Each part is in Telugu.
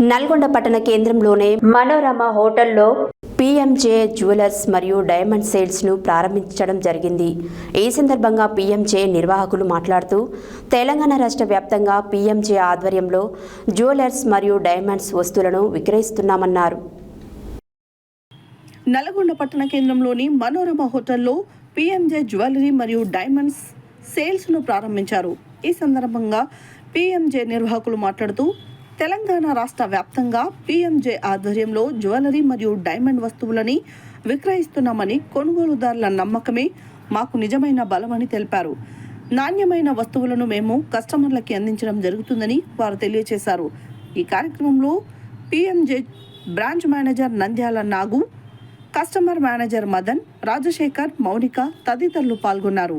నల్గొండ పట్టణ కేంద్రంలోనే మనోరమ హోటల్లో పిఎంజే జ్యువెలర్స్ మరియు డైమండ్ సేల్స్ను ప్రారంభించడం జరిగింది. ఈ సందర్భంగా పిఎంజే నిర్వాహకులు మాట్లాడుతూ తెలంగాణ రాష్ట్ర వ్యాప్తంగా పిఎంజే ఆధ్వర్యంలో జ్యువెలర్స్ మరియు డైమండ్స్ వస్తువులను విక్రయిస్తున్నామన్నారు. నల్గొండ పట్టణ కేంద్రంలోని మనోరమ హోటల్లో పిఎంజే జ్యువెలరీ మరియు డైమండ్స్ సేల్స్ను ప్రారంభించారు. ఈ సందర్భంగా పిఎంజే నిర్వాహకులు మాట్లాడుతూ తెలంగాణ రాష్ట్ర వ్యాప్తంగా పిఎంజే ఆధ్వర్యంలో జ్యువెలరీ మరియు డైమండ్ వస్తువులని విక్రయిస్తున్నామని కొనుగోలుదారుల నమ్మకమే మాకు నిజమైన బలమని తెలిపారు. నాణ్యమైన వస్తువులను మేము కస్టమర్లకి అందించడం జరుగుతుందని వారు తెలియజేశారు ఈ కార్యక్రమంలో PMJ branch manager Nandyal Nagu customer manager Madan Rajasekhar Mounika తదితరులు పాల్గొన్నారు.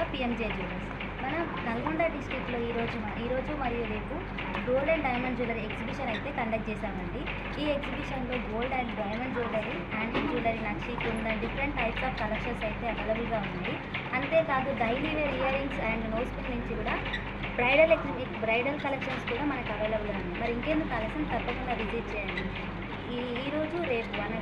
మీ పిఎంజే జ్యువెలర్స్ మన నల్గొండ డిస్టిక్లో ఈరోజు ఈరోజు మరియు రేపు gold and diamond jewellery exhibition అయితే కండక్ట్ చేశామండి. ఈ ఎగ్జిబిషన్లో gold and diamond jewellery antique jewellery nakshi kundan different types of collections అయితే అవైలబుల్గా ఉంది అంతేకాదు daily wear ear rings and nose pin నుంచి కూడా బ్రైడల్ ఎగ్జిబి బ్రైడల్ కలెక్షన్స్ కూడా మనకు అవైలబుల్ ఉంది మరి ఇంకేందుకు కలెక్షన్ తప్పకుండా విజిట్ చేయండి. ఈ ఈరోజు రేపు వన్